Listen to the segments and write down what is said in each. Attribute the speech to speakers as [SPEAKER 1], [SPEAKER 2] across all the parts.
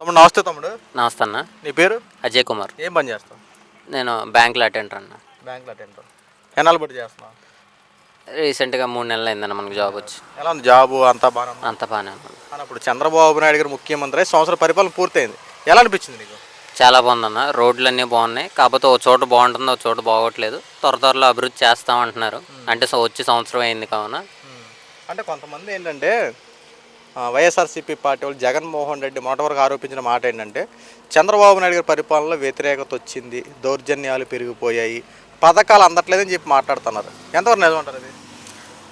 [SPEAKER 1] తమ్ముడు నమస్తే తమ్ముడు.
[SPEAKER 2] నమస్తే అన్న.
[SPEAKER 1] నీ పేరు?
[SPEAKER 2] అజయ్ కుమార్.
[SPEAKER 1] ఏం పని చేస్తావు?
[SPEAKER 2] నేను బ్యాంకులో అటెండర్ అన్న.
[SPEAKER 1] బ్యాంక్లో అటెండర్. ఎన్నాళ్ళు బట్టి చేస్తున్నావు?
[SPEAKER 2] రీసెంట్గా మూడు నెలలు అయిందన్న మనకు జాబ్ వచ్చి.
[SPEAKER 1] ఎలా ఉంది జాబు? అంతా బాగా
[SPEAKER 2] అంత బాగానే ఉంది.
[SPEAKER 1] అప్పుడు చంద్రబాబు నాయుడు గారు ముఖ్యమంత్రి సంవత్సరం పరిపాలన పూర్తయింది. ఎలా అనిపించింది నీకు?
[SPEAKER 2] చాలా బాగుందన్న. రోడ్లు అన్నీ బాగున్నాయి. కాకపోతే ఒక చోట బాగుంటుంది ఒక చోట బాగోట్లేదు. త్వర త్వరలో అభివృద్ధి చేస్తామంటున్నారు. అంటే వచ్చి సంవత్సరం అయింది కావున.
[SPEAKER 1] అంటే కొంతమంది ఏంటంటే వైఎస్ఆర్సీపీ పార్టీ వాళ్ళు జగన్మోహన్ రెడ్డి మొదటివరకు ఆరోపించిన మాట ఏంటంటే చంద్రబాబు నాయుడు గారి పరిపాలనలో వ్యతిరేకత వచ్చింది దౌర్జన్యాలు పెరిగిపోయాయి పథకాలు అందట్లేదని చెప్పి మాట్లాడుతున్నారు. ఎంతవరకు నిజం అంటారు అది?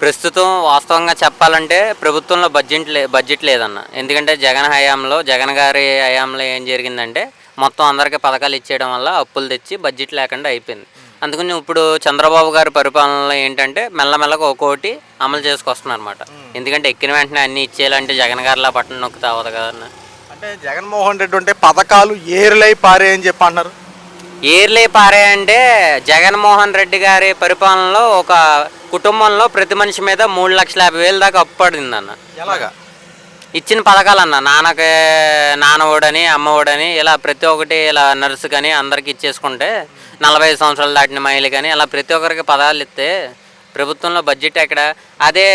[SPEAKER 2] ప్రస్తుతం వాస్తవంగా చెప్పాలంటే ప్రభుత్వంలో బడ్జెట్ లే బడ్జెట్ లేదన్న. ఎందుకంటే జగన్ హయాంలో జగన్ గారి హయాంలో ఏం జరిగిందంటే మొత్తం అందరికీ పథకాలు ఇచ్చేయడం వల్ల అప్పులు తెచ్చి బడ్జెట్ లేకుండా అయిపోయింది. అందుకని ఇప్పుడు చంద్రబాబు గారి పరిపాలనలో ఏంటంటే మెల్లమెల్లగా ఒక్కోటి అమలు చేసుకొస్తున్నారు అనమాట ఎందుకంటే ఎక్కిన వెంటనే అన్ని ఇచ్చేయాలంటే జగన్ గారిలా బట్టన్ నొక్కితే అవ్వదు కదన్న
[SPEAKER 1] అంటే జగన్మోహన్ రెడ్డి ఉంటే పథకాలు ఏరులై పారే అని చెప్పి అన్నారు
[SPEAKER 2] ఏర్లే పారే అంటే జగన్మోహన్ రెడ్డి గారి పరిపాలనలో ఒక కుటుంబంలో ప్రతి మనిషి మీద మూడు లక్షల యాభై వేలు దాకా అప్పు పడిందన్న.
[SPEAKER 1] ఎలాగా?
[SPEAKER 2] ఇచ్చిన పథకాలన్న నాన్నకి నాన్నఒడని అమ్మఒడని ఇలా ప్రతి ఒక్కటి ఇలా నర్సు కానీ అందరికి ఇచ్చేసుకుంటే నలభై ఐదు సంవత్సరాలు దాటిన మహిళ కానీ అలా ప్రతి ఒక్కరికి పదాలు ఇస్తే ప్రభుత్వంలో బడ్జెట్ ఎక్కడ? అదే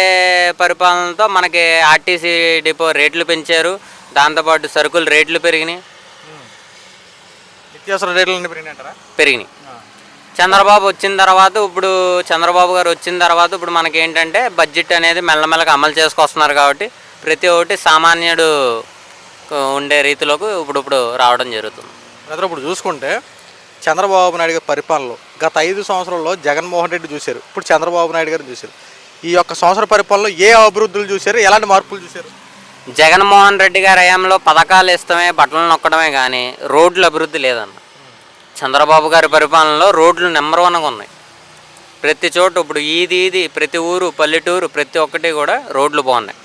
[SPEAKER 2] పరిపాలనతో మనకి ఆర్టీసీ డిపో రేట్లు పెంచారు. దాంతోపాటు సరుకులు రేట్లు పెరిగినాయి.
[SPEAKER 1] నిత్యావసర రేట్లు
[SPEAKER 2] పెరిగినాయి. చంద్రబాబు వచ్చిన తర్వాత ఇప్పుడు చంద్రబాబు గారు వచ్చిన తర్వాత ఇప్పుడు మనకి ఏంటంటే బడ్జెట్ అనేది మెల్లమెల్లగా అమలు చేసుకొస్తున్నారు కాబట్టి ప్రతి ఒక్కటి సామాన్యుడు ఉండే రీతిలోకి ఇప్పుడు ఇప్పుడు రావడం జరుగుతుంది.
[SPEAKER 1] బ్రదర్ ఇప్పుడు చూసుకుంటే చంద్రబాబు నాయుడు గారి పరిపాలనలో గత ఐదు సంవత్సరాల్లో జగన్మోహన్ రెడ్డి చూశారు. ఇప్పుడు చంద్రబాబు నాయుడు గారు చూశారు. ఈ యొక్క సంవత్సర పరిపాలనలో ఏ అభివృద్ధులు చూశారు? ఎలాంటి మార్పులు చూశారు?
[SPEAKER 2] జగన్మోహన్ రెడ్డి గారి హయాంలో పథకాలు ఇస్తామే బట్టలు నొక్కడమే కానీ రోడ్లు అభివృద్ధి లేదన్న. చంద్రబాబు గారి పరిపాలనలో రోడ్లు నెంబర్ వన్గా ఉన్నాయి. ప్రతి చోట ఇప్పుడు ఈది ఈది ప్రతి ఊరు పల్లెటూరు ప్రతి ఒక్కటి కూడా రోడ్లు బాగున్నాయి.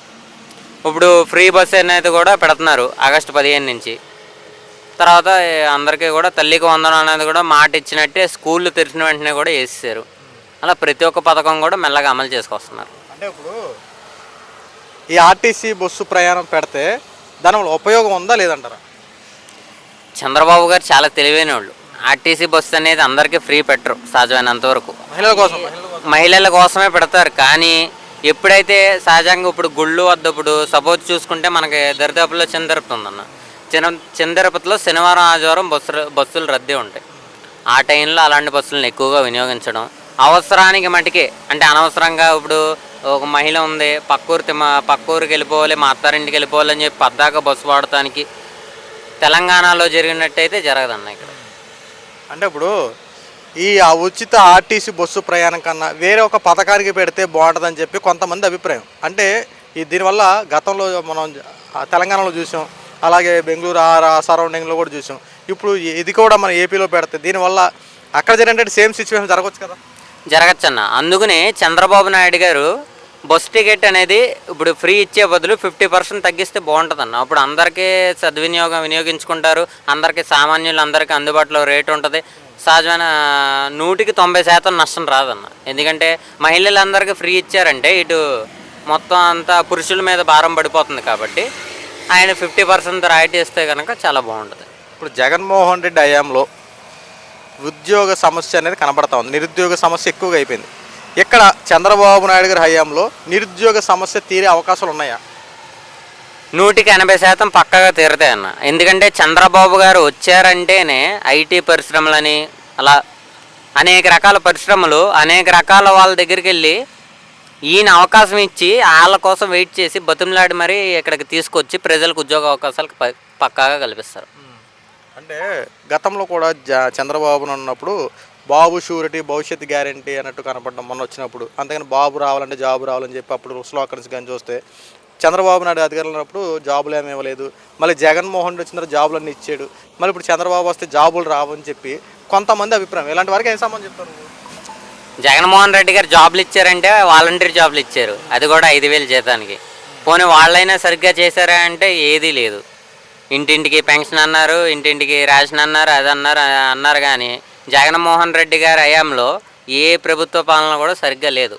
[SPEAKER 2] ఇప్పుడు ఫ్రీ బస్ అనేది కూడా పెడుతున్నారు ఆగస్టు పదిహేను నుంచి. తర్వాత అందరికీ కూడా తల్లికి వందనం అనేది కూడా మాట ఇచ్చినట్టే స్కూళ్ళు తెరిచిన వెంటనే కూడా వేసేసారు. అలా ప్రతి ఒక్క పథకం కూడా మెల్లగా అమలు చేసుకొస్తున్నారు.
[SPEAKER 1] అంటే ఇప్పుడు ఈ ఆర్టీసీ బస్సు ప్రయాణం పెడితే దానివల్ల ఉపయోగం ఉందా లేదంటారా?
[SPEAKER 2] చంద్రబాబు గారు చాలా తెలివైన వాళ్ళు ఆర్టీసీ బస్సు అనేది అందరికీ ఫ్రీ పెట్టరు సహజమైనంత వరకు.
[SPEAKER 1] మహిళల కోసం మహిళల
[SPEAKER 2] కోసమే పెడతారు కానీ ఎప్పుడైతే సహజంగా ఇప్పుడు గుళ్ళు వద్ద ఇప్పుడు సపోజ్ చూసుకుంటే మనకి దరిదాపుల్లో చిన్న ఉందన్న చిన్న చిన్న తిరుపతిలో శనివారం ఆదివారం బస్సు బస్సులు రద్దీ ఉంటాయి. ఆ టైంలో అలాంటి బస్సులను ఎక్కువగా వినియోగించడం అవసరానికి మటుకే అంటే అనవసరంగా ఇప్పుడు ఒక మహిళ ఉంది పక్కూరు తిమ్మ పక్కూరికి వెళ్ళిపోవాలి మా అత్తారింటికి వెళ్ళిపోవాలి అని చెప్పి పద్దాక బస్సు వాడటానికి తెలంగాణలో జరిగినట్టయితే జరగదన్న ఇక్కడ.
[SPEAKER 1] అంటే ఇప్పుడు ఈ ఆ ఉచిత ఆర్టీసీ బస్సు ప్రయాణం కన్నా వేరే ఒక పథకానికి పెడితే బాగుంటుందని చెప్పి కొంతమంది అభిప్రాయం. అంటే ఈ దీనివల్ల గతంలో మనం తెలంగాణలో చూసాం అలాగే బెంగళూరు ఆ సరౌండింగ్లో కూడా చూసాం. ఇప్పుడు ఇది కూడా మన ఏపీలో పెడితే దీనివల్ల అక్కడ జరిగినట్టు సేమ్ సిచ్యువేషన్ జరగవచ్చు కదా?
[SPEAKER 2] జరగచ్చన్న. అందుకనే చంద్రబాబు నాయుడు గారు బస్ టికెట్ అనేది ఇప్పుడు ఫ్రీ ఇచ్చే బదులు ఫిఫ్టీ పర్సెంట్ తగ్గిస్తే బాగుంటుందన్న. అప్పుడు అందరికీ సద్వినియోగం వినియోగించుకుంటారు అందరికీ సామాన్యులు అందరికీ అందుబాటులో రేటు ఉంటుంది. సహజమైన నూటికి తొంభై శాతం నష్టం రాదన్న. ఎందుకంటే మహిళలందరికీ ఫ్రీ ఇచ్చారంటే ఇటు మొత్తం అంతా పురుషుల మీద భారం పడిపోతుంది కాబట్టి ఆయన ఫిఫ్టీ పర్సెంట్ రాయితీ ఇస్తే కనుక చాలా బాగుంటుంది.
[SPEAKER 1] ఇప్పుడు జగన్మోహన్ రెడ్డి హయాంలో ఉద్యోగ సమస్య అనేది కనబడతా ఉంది. నిరుద్యోగ సమస్య ఎక్కువగా అయిపోయింది. ఇక్కడ చంద్రబాబు నాయుడు గారి హయాంలో నిరుద్యోగ సమస్య తీరే అవకాశాలు ఉన్నాయా?
[SPEAKER 2] నూటికి ఎనభై శాతం పక్కగా తీరుతాయి అన్న. ఎందుకంటే చంద్రబాబు గారు వచ్చారంటేనే ఐటీ పరిశ్రమలని అలా అనేక రకాల పరిశ్రమలు అనేక రకాల వాళ్ళ దగ్గరికి వెళ్ళి ఈయన అవకాశం ఇచ్చి వాళ్ళ కోసం వెయిట్ చేసి బతుమలాడి మరీ ఇక్కడికి తీసుకొచ్చి ప్రజలకు ఉద్యోగ అవకాశాలు ప- పక్కాగా కల్పిస్తారు.
[SPEAKER 1] అంటే గతంలో కూడా జ చంద్రబాబు ఉన్నప్పుడు బాబు షూరిటీ భవిష్యత్ గ్యారంటీ అన్నట్టు కనపడడం మొన్న వచ్చినప్పుడు. అంతేగాని బాబు రావాలంటే జాబు రావాలని చెప్పి అప్పుడు స్లోకన్స్ కానీ చూస్తే చంద్రబాబు నాయుడు అధికారులు ఉన్నప్పుడు జాబులు ఏమి ఇవ్వలేదు. మళ్ళీ జగన్మోహన్ రెడ్డి వచ్చిన తర్వాత జాబులు అన్నీ ఇచ్చాడు. మళ్ళీ ఇప్పుడు చంద్రబాబు వస్తే జాబులు రావని చెప్పి కొంతమంది అభిప్రాయం. ఇలాంటి వారికి ఏం సంబంధం చెప్తారు?
[SPEAKER 2] జగన్మోహన్ రెడ్డి గారు జాబ్లు ఇచ్చారంటే వాలంటీర్ జాబ్లు ఇచ్చారు. అది కూడా ఐదు వేలు జీతానికి. పోనీ వాళ్ళైనా సరిగ్గా చేశారా అంటే ఏదీ లేదు. ఇంటింటికి పెన్షన్ అన్నారు ఇంటింటికి రేషన్ అన్నారు అది అన్నారు అన్నారు కానీ జగన్మోహన్ రెడ్డి గారి హయాంలో ఏ ప్రభుత్వ పాలన కూడా సరిగ్గా లేదు.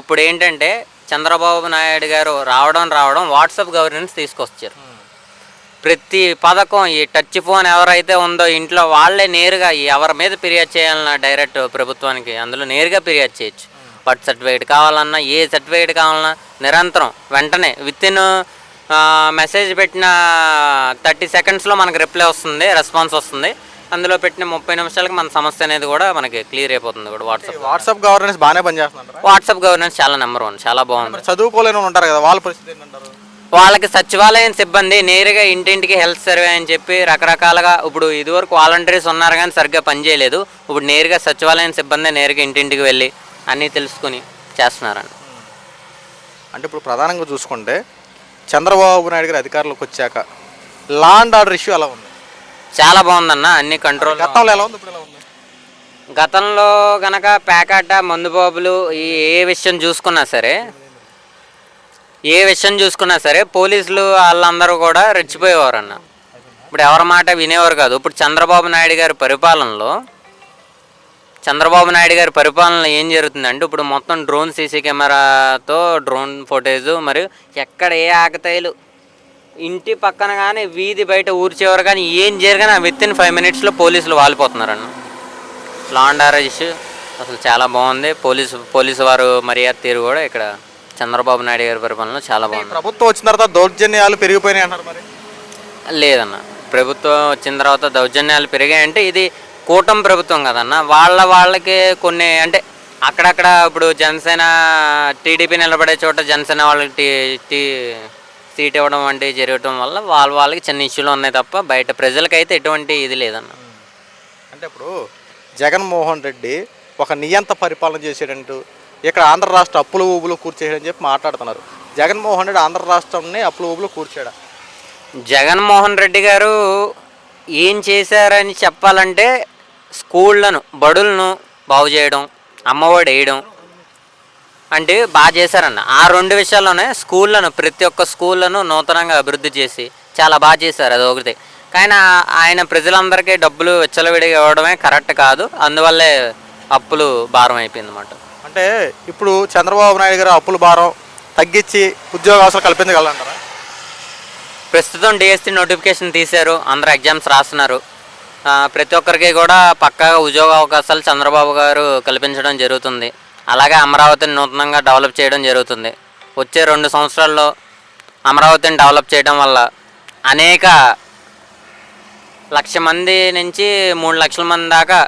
[SPEAKER 2] ఇప్పుడు ఏంటంటే చంద్రబాబు నాయుడు గారు రావడం రావడం వాట్సాప్ గవర్నెన్స్ తీసుకొచ్చారు. ప్రతి పథకం ఈ టచ్ ఫోన్ ఎవరైతే ఉందో ఇంట్లో వాళ్ళే నేరుగా ఎవరి మీద ఫిర్యాదు చేయాలన్నా డైరెక్ట్ ప్రభుత్వానికి అందులో నేరుగా ఫిర్యాదు చేయొచ్చు. బర్త్ సర్టిఫికేట్ కావాలన్నా ఏ సర్టిఫికేట్ కావాలన్నా నిరంతరం వెంటనే విత్ ఇన్ మెసేజ్ పెట్టిన థర్టీ సెకండ్స్లో మనకు రిప్లై వస్తుంది రెస్పాన్స్ వస్తుంది. అందులో పెట్టిన ముప్పై నిమిషాలకి మన సమస్య అనేది కూడా మనకి క్లియర్ అయిపోతుంది కూడా వాట్సాప్.
[SPEAKER 1] వాట్సాప్ గవర్నెన్స్ బాగానే పనిచేస్తుంటారా
[SPEAKER 2] వాట్సాప్ గవర్నెన్స్ చాలా నెంబర్ వన్ చాలా బాగుంది.
[SPEAKER 1] చదువుకోలేని ఉంటారు కదా వాళ్ళ పరిస్థితి ఏంటంటారు?
[SPEAKER 2] వాళ్ళకి సచివాలయం సిబ్బంది నేరుగా ఇంటింటికి హెల్త్ సర్వే అని చెప్పి రకరకాలుగా ఇప్పుడు ఇదివరకు వాలంటీర్స్ ఉన్నారు కానీ సరిగ్గా పనిచేయలేదు ఇప్పుడు నేరుగా సచివాలయం సిబ్బంది నేరుగా ఇంటింటికి వెళ్ళి అన్నీ తెలుసుకుని చేస్తున్నారండి.
[SPEAKER 1] అంటే ఇప్పుడు ప్రధానంగా చూసుకుంటే చంద్రబాబు నాయుడు గారు అధికారంలోకి వచ్చాక లా అండ్ ఆర్డర్ ఇష్యూ ఎలా ఉంది?
[SPEAKER 2] చాలా బాగుందన్న అన్ని కంట్రోల్
[SPEAKER 1] గతంలో ఎలా ఉంది? ఇప్పుడు ఎలా ఉంది?
[SPEAKER 2] గతంలో గనక ప్యాకాట మందు బాబులు ఈ ఏ విషయం చూసుకున్నా సరే ఏ విషయం చూసుకున్నా సరే పోలీసులు వాళ్ళందరూ కూడా రెచ్చిపోయేవారు అన్న ఇప్పుడు ఎవరి మాట వినేవారు కాదు. ఇప్పుడు చంద్రబాబు నాయుడు గారి పరిపాలనలో చంద్రబాబు నాయుడు గారి పరిపాలనలో ఏం జరుగుతుందంటే ఇప్పుడు మొత్తం డ్రోన్ సీసీ కెమెరాతో డ్రోన్ ఫోటేజ్ మరియు ఎక్కడ ఏ ఆకతాయిలు ఇంటి పక్కన కానీ వీధి బయట ఊరి చివర కానీ ఏం జరిగినా విత్ ఇన్ ఫైవ్ మినిట్స్లో పోలీసులు వాలిపోతున్నారన్న. లా అండ్ ఆర్డర్ ఇష్యూ అసలు చాలా బాగుంది. పోలీసు పోలీసు వారు మర్యాద తీరు కూడా ఇక్కడ చంద్రబాబు నాయుడు గారి పరిపాలనలో చాలా బాగుంది.
[SPEAKER 1] ప్రభుత్వం వచ్చిన తర్వాత దౌర్జన్యాలు పెరిగిపోయినాయి అంటారు మరి?
[SPEAKER 2] లేదన్న. ప్రభుత్వం వచ్చిన తర్వాత దౌర్జన్యాలు పెరిగాయంటే ఇది కూటమి ప్రభుత్వం కదన్న. వాళ్ళ వాళ్ళకి కొన్ని అంటే అక్కడక్కడ ఇప్పుడు జనసేన టీడీపీ నిలబడే చోట జనసేన వాళ్ళకి టీ సీట్ ఇవ్వడం వంటివి జరగటం వల్ల వాళ్ళ వాళ్ళకి చిన్న ఇష్యూలు ఉన్నాయి తప్ప బయట ప్రజలకైతే ఎటువంటి ఇది లేదన్న.
[SPEAKER 1] అంటే ఇప్పుడు జగన్మోహన్ రెడ్డి ఒక నియంత పరిపాలన చేసేటంటూ ఇక్కడ ఆంధ్ర రాష్ట్ర అప్పుల ఊబులు కూర్చేయడని చెప్పి మాట్లాడుతున్నారు. జగన్మోహన్ రెడ్డి ఆంధ్ర రాష్ట్రంని అప్పుల ఊబులు కూర్చాడా?
[SPEAKER 2] జగన్మోహన్ రెడ్డి గారు ఏం చేశారని చెప్పాలంటే స్కూళ్ళను బడులను బాగు చేయడం అమ్మఒడి వేయడం అంటే బాగా చేశారన్న. ఆ రెండు విషయాల్లోనే స్కూళ్ళను ప్రతి ఒక్క స్కూళ్ళను నూతనంగా అభివృద్ధి చేసి చాలా బాగా చేశారు అది ఒకటి. కానీ ఆయన ప్రజలందరికీ డబ్బులు విచ్చలవిడిగా ఇవ్వడమే కరెక్ట్ కాదు. అందువల్లే అప్పులు భారం అయిపోయింది అన్నమాట
[SPEAKER 1] అంటే ఇప్పుడు చంద్రబాబు నాయుడు గారు అప్పుల భారం తగ్గించి ఉద్యోగావకాశాలు కల్పించగలంటారా
[SPEAKER 2] ప్రస్తుతం డిఎస్సి నోటిఫికేషన్ తీశారు. అందరూ ఎగ్జామ్స్ రాస్తున్నారు. ప్రతి ఒక్కరికి కూడా పక్కాగా ఉద్యోగ అవకాశాలు చంద్రబాబు గారు కల్పించడం జరుగుతుంది. అలాగే అమరావతిని నూతనంగా డెవలప్ చేయడం జరుగుతుంది. వచ్చే రెండు సంవత్సరాల్లో అమరావతిని డెవలప్ చేయడం వల్ల అనేక లక్ష మంది నుంచి మూడు లక్షల మంది దాకా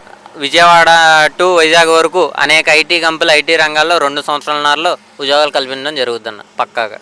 [SPEAKER 2] విజయవాడ టు వైజాగ్ వరకు అనేక ఐటీ కంపెనీలు ఐటీ రంగాల్లో రెండు సంవత్సరాలన్నరలో ఉద్యోగాలు కల్పించడం జరుగుతుంది పక్కాగా.